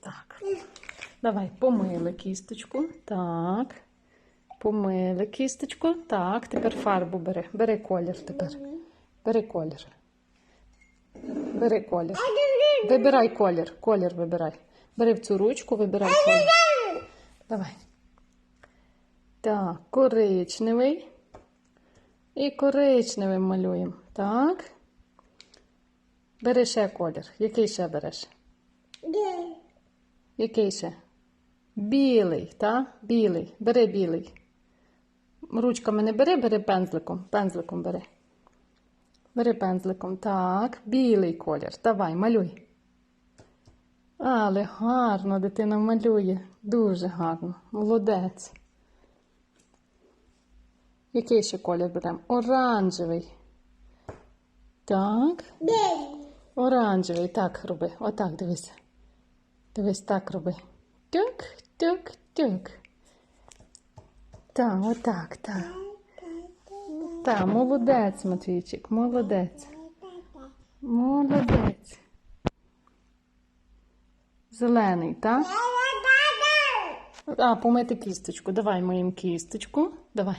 Так. Давай, помили кісточку. Так. Помили кісточку. Так, тепер фарбу бери. Бери колір тепер. Бери колір. Бери колір. Вибирай колір. Колір вибирай. Бери в цю ручку, вибирай колір. Давай. Так, коричневий. І коричневим малюємо. Так. Бери ще колір. Який ще береш? Який ще? Білий, так? Білий. Бери білий. Ручками не бери, бери пензликом. Пензликом бери. Бери пензликом. Так, білий колір. Давай, малюй. Але гарно дитина малює. Дуже гарно. Молодець. Який ще колір беремо? Оранжевий. Так. Оранжевий. Так роби. Отак дивися. Дивись, так роби. Тюк, тюк, тюк. Так, отак, так. Так, молодець, Матвійчик, молодець. Молодець. Зелений, так? А, помити кісточку. Давай моїм кісточку. Давай.